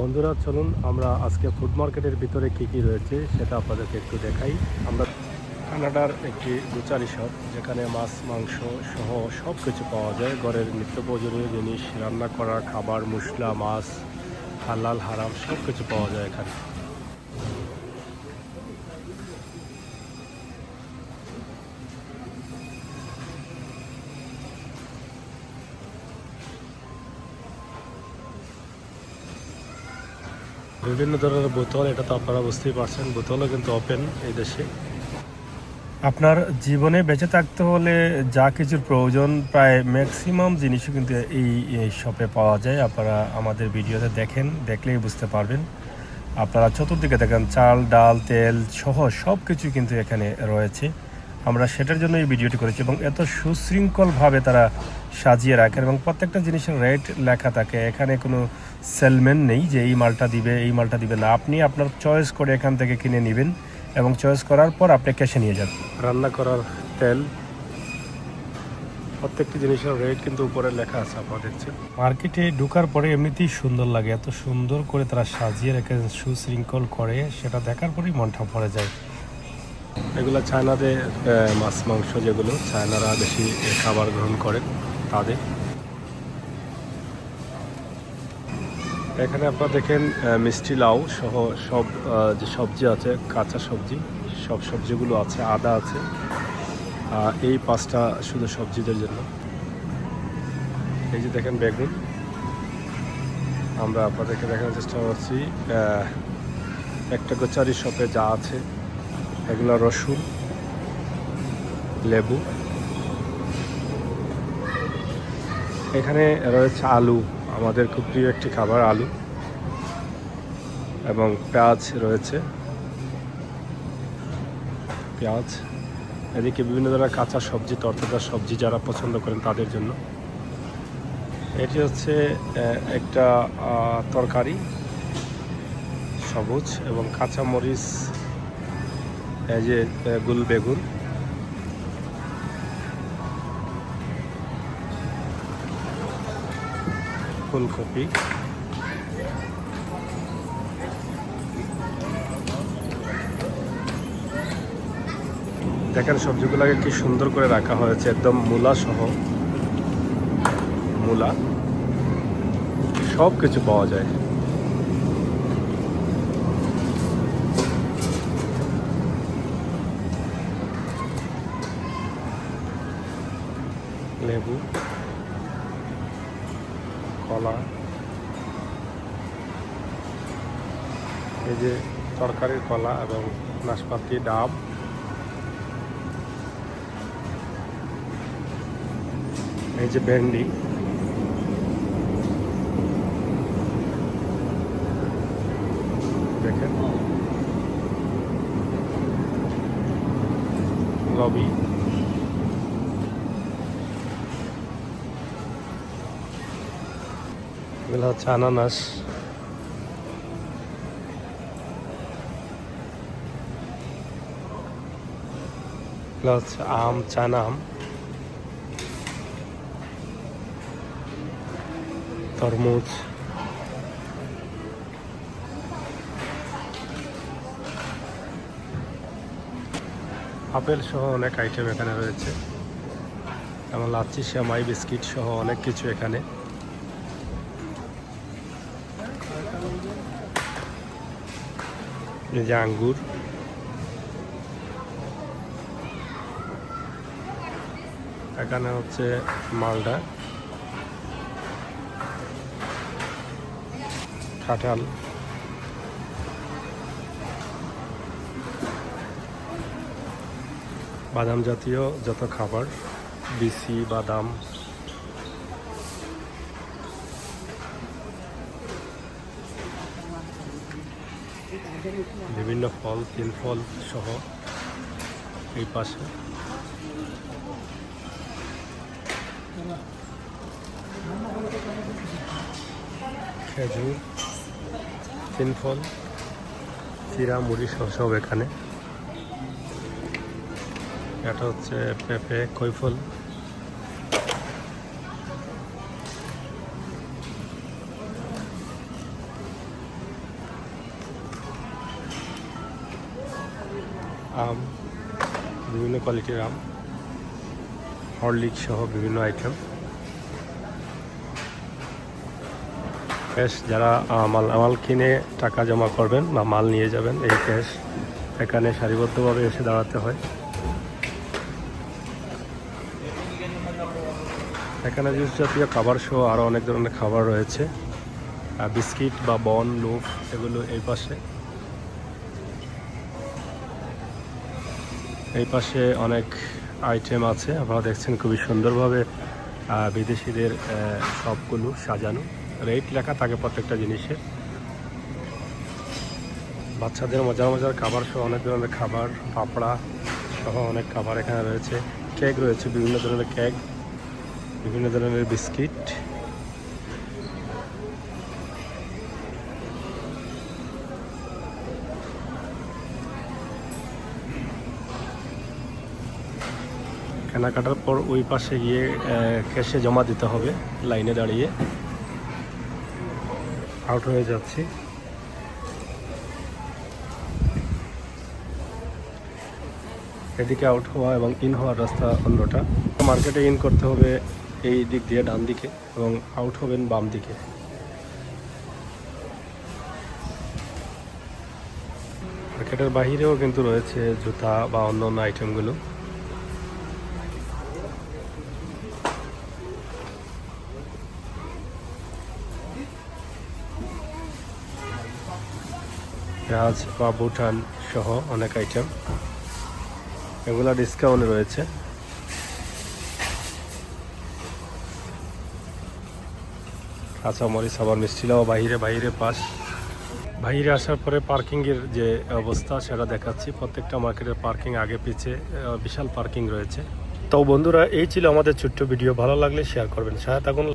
বন্ধুরা, চলুন আমরা আজকে ফুড মার্কেটের ভিতরে কি কি রয়েছে সেটা আপনাদেরকে একটু দেখাই। আমরা কানাডার একটি গুচারি শপ যেখানে মাছ, মাংস সহ সব কিছু পাওয়া যায়। ঘরের নিত্য প্রয়োজনীয় জিনিস, রান্না করা খাবার, মশলা, মাছ, হালাল, হারাম সব কিছু পাওয়া যায় এখানে। বিভিন্ন ধরনের বোতল, এটা তো আপনারা বুঝতেই পারছেন, বোতলও কিন্তু ওপেন এই দেশে। আপনার জীবনে বেঁচে থাকতে হলে যা কিছুর প্রয়োজন, প্রায় ম্যাক্সিমাম জিনিসও কিন্তু এই শপে পাওয়া যায়। আপনারা আমাদের ভিডিওতে দেখেন, দেখলেই বুঝতে পারবেন। আপনারা চতুর্দিকে দেখেন, চাল, ডাল, তেল সহ সব কিছু কিন্তু এখানে রয়েছে। আমরা সেটার জন্য এই ভিডিওটি করেছি এবং এত সুশৃঙ্খলভাবে তারা সাজিয়ে রাখেন এবং প্রত্যেকটা জিনিসের রেট লেখা থাকে। এখানে কোনো সেলম্যান নেই যে এই মালটা দিবে এই মালটা দিবে না। আপনি আপনার চয়েস করে এখান থেকে কিনে নেবেন এবং চয়েস করার পর আপনি ক্যাশে নিয়ে যান। রান্না করার তেল প্রত্যেকটি জিনিসের রেট কিন্তু উপরে লেখা আছে আপনারা দেখছেন। মার্কেটে ঢোকার পরে এমনিতেই সুন্দর লাগে এত সুন্দর করে তারা সাজিয়ে রেখে সুশৃঙ্খল করে সেটা দেখার পরেই মনটা ভরে যায়। এগুলো চায়নাতে মাছ, মাংস যেগুলো চায়নারা বেশি খাবার গ্রহণ করেন তাদের। এখানে আপনারা দেখেন মিষ্টি লাউ সহ সব যে সবজি আছে, কাঁচা সবজি, সব সবজিগুলো আছে, আদা আছে। এই পাঁচটা শুধু সবজিদের জন্য। এই যে দেখেন বেগুন। আমরা আপনাদেরকে দেখানোর চেষ্টা করছি একটা গোচারি শপে যা আছে এগুলো রসুন, লেবু। এখানে রয়েছে আলু, আমাদের খুব প্রিয় একটি খাবার, আলু। এবং পেঁয়াজ রয়েছে। পেঁয়াজ। এদিকে বিভিন্ন ধরনের কাঁচা সবজি, তরতাজা সবজি যারা পছন্দ করেন তাদের জন্য। এটি হচ্ছে একটা তরকারি, সবুজ এবং কাঁচা মরিচ এই যে গুল বেগুন। ফুলকপি। দেখেন, সবজিগুলোকে কি সুন্দর করে রাখা হয়েছে, একদম মূলা সহ। মূলা। সব কিছু পাওয়া যায়। লেবু কলা এই যে তরকারির কলা এবং নাশপাতি ডাব। এই যে ভেন্ডি। দেখেন। লবি। এগুলো হচ্ছে আনানাস। এগুলো হচ্ছে আম চায়না আম। তরমুজ। আপেল সহ অনেক আইটেম এখানে রয়েছে। যেমন লাচ্ছি শ্যামাই বিস্কিট সহ অনেক কিছু এখানে। যে আঙ্গুর। এখানে হচ্ছে মালদা কাঁঠাল। বাদাম জাতীয় যত খাবার বিসি বাদাম বিভিন্ন ফল তিন ফল সহ এই পাশে। খেজুর তিন ফল চিরা, মুড়ি সহ সব এখানে। এটা হচ্ছে পেঁপে, কৈফল। আম, বিভিন্ন কোয়ালিটির আম হরলিক সহ বিভিন্ন আইটেম ক্যাশ যারা মাল মাল কিনে টাকা জমা করবেন বা মাল নিয়ে যাবেন, এই ক্যাশ এখানে সারিবদ্ধভাবে এসে দাঁড়াতে হয়। এখানে জুস জাতীয় খাবার সহ আরও অনেক ধরনের খাবার রয়েছে। বিস্কিট বা বন, লোফ, এগুলো এই পাশে। এই পাশে অনেক আইটেম আছে। আপনারা দেখছেন খুবই সুন্দরভাবে বিদেশিদের সবগুলো সাজানো। রেট লেখা থাকে প্রত্যেকটা জিনিসের। বাচ্চাদের মজার মজার খাবার সহ অনেক ধরনের খাবার, পাপড়া সহ অনেক খাবার এখানে রয়েছে। কেক রয়েছে, বিভিন্ন ধরনের কেক বিভিন্ন ধরনের বিস্কিট কেনাকাটার পর ওই পাশে গিয়ে ক্যাশে জমা দিতে হবে লাইনে দাঁড়িয়ে। আউট হয়ে যাচ্ছি। এদিকে আউট হওয়া এবং ইন হওয়ার রাস্তা অন্যটা। মার্কেটে ইন করতে হবে এই দিক দিয়ে, ডান দিকে এবং আউট হবেন বাম দিকে। মার্কেটের বাহিরেও কিন্তু রয়েছে জুতা বা অন্য অন্য আইটেমগুলো পেঁয়াজ বা ভুটান সহ অনেক আইটেম এগুলো ডিসকাউন্টে রয়েছে। কাঁচা মরিচ আবার মিষ্টিলাও বাহিরে বাহিরে পাস। বাহিরে আসার পরে পার্কিংয়ের যে অবস্থা সেটা দেখাচ্ছি। প্রত্যেকটা মার্কেটের পার্কিং আগে পিছে আহ, বিশাল পার্কিং রয়েছে। তো বন্ধুরা এই ছিল আমাদের ছোট্ট ভিডিও ভালো লাগলে শেয়ার করবেন। সাথে থাকুন।